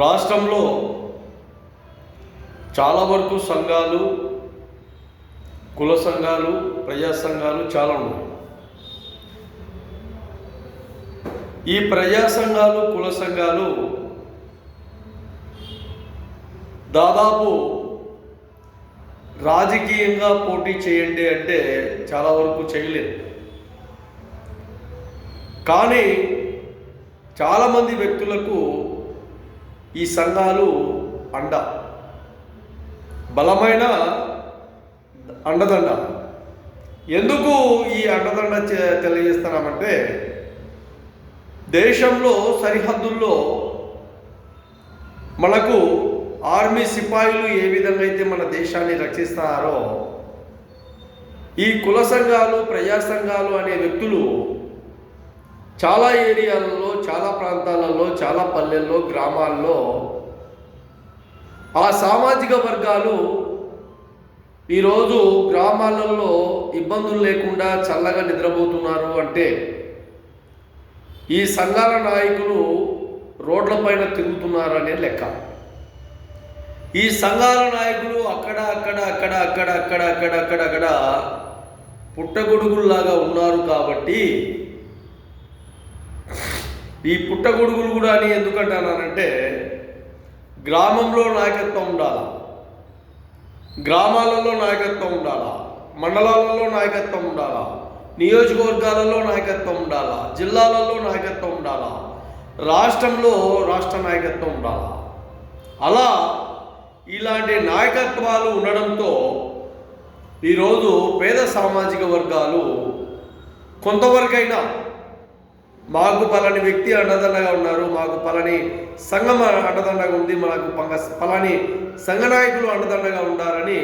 రాష్ట్రంలో చాలా వరకు సంఘాలు కుల సంఘాలు ప్రజా సంఘాలు చాలా ఉన్నాయి. ఈ ప్రజా సంఘాలు కుల సంఘాలు దాదాపు రాజకీయంగా పోటీ చేయండి అంటే చాలా వరకు చేయలేదు. కానీ చాలామంది వ్యక్తులకు ఈ సంఘాలు అండ. బలమైన అండదండ. ఎందుకు ఈ అండదండ తెలియజేస్తున్నామంటే దేశంలో సరిహద్దుల్లో మనకు ఆర్మీ సిపాయిలు ఏ విధంగా అయితే మన దేశాన్ని రక్షిస్తారో ఈ కుల సంఘాలు ప్రజా సంఘాలు అనే వ్యక్తులు చాలా ఏరియాలలో చాలా ప్రాంతాలలో చాలా పల్లెల్లో గ్రామాల్లో ఆ సామాజిక వర్గాలు ఈరోజు గ్రామాలలో ఇబ్బందులు లేకుండా చల్లగా నిద్రపోతున్నారు అంటే ఈ సంఘాల నాయకులు రోడ్లపైన తిరుగుతున్నారనే లెక్క. ఈ సంఘాల నాయకులు అక్కడ అక్కడ అక్కడ అక్కడ అక్కడ అక్కడ అక్కడ అక్కడ పుట్టగొడుగుల్లాగా ఉన్నారు కాబట్టి ఈ పుట్టగొడుగులు కూడా అని ఎందుకంటున్నానంటే గ్రామంలో నాయకత్వం ఉండాలా. గ్రామాలలో నాయకత్వం ఉండాలా. మండలాలలో నాయకత్వం ఉండాలా. నియోజకవర్గాలలో నాయకత్వం ఉండాలా. జిల్లాలలో నాయకత్వం ఉండాలా. రాష్ట్రంలో రాష్ట్ర నాయకత్వం ఉండాలా. అలా ఇలాంటి నాయకత్వాలు ఉండడంతో ఈరోజు పేద సామాజిక వర్గాలు కొంతవరకైనా మాకు పలాని వ్యక్తి అండదండగా ఉన్నారు మాకు పలాని సంఘం అండదండగా ఉంది మాకు పంగ పలాని సంఘ నాయకులు అండదండగా ఉండాలని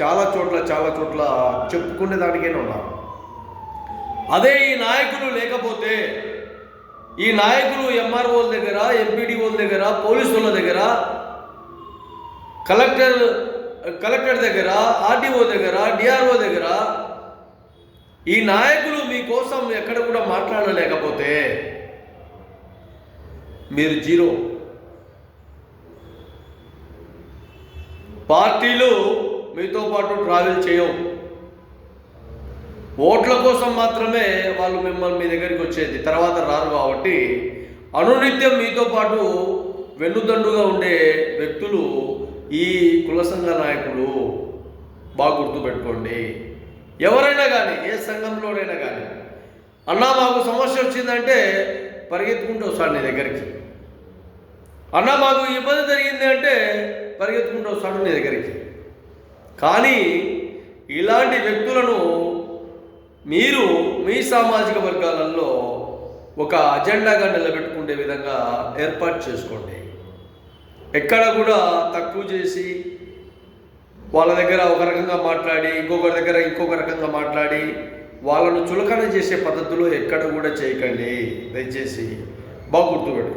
చాలా చోట్ల చాలా చోట్ల చెప్పుకునే దానికైనా ఉన్నారు అదే ఈ నాయకులు లేకపోతే ఈ నాయకులు ఎంఆర్ఓల దగ్గర ఎంపీడీఓల దగ్గర పోలీసుల దగ్గర కలెక్టర్ కలెక్టర్ దగ్గర ఆర్డీఓ దగ్గర డిఆర్ఓ దగ్గర ఈ నాయకులు మీకోసం ఎక్కడ కూడా మాట్లాడలేకపోతే మీరు జీరో. పార్టీలు మీతో పాటు ట్రావెల్ చేయవు. ఓట్ల కోసం మాత్రమే వాళ్ళు మిమ్మల్ని మీ దగ్గరికి వచ్చేది. తర్వాత రారు కాబట్టి అనునిత్యం మీతో పాటు వెన్నుదండుగా ఉండే వ్యక్తులు ఈ కుల సంఘ నాయకులు బాగా గుర్తుపెట్టుకోండి. ఎవరైనా కానీ ఏ సంఘంలోనైనా కానీ అన్నా మాకు సమస్య వచ్చిందంటే పరిగెత్తుకుంటూ వస్తాడు నీ దగ్గరికి. అన్నా మాకు ఇబ్బంది జరిగింది అంటే పరిగెత్తుకుంటూ వస్తాడు నీ దగ్గరికి. కానీ ఇలాంటి వ్యక్తులను మీరు మీ సామాజిక వర్గాలలో ఒక అజెండాగా నిలబెట్టుకునే విధంగా ఏర్పాటు చేసుకోండి. ఎక్కడ కూడా తక్కువ చేసి వాళ్ళ దగ్గర ఒక రకంగా మాట్లాడి ఇంకొకరి దగ్గర ఇంకొక రకంగా మాట్లాడి వాళ్ళను చులకన చేసే పద్ధతిలో ఎక్కడ కూడా చేయకండి. దయచేసి బాగా గుర్తుపెట్టుకోండి.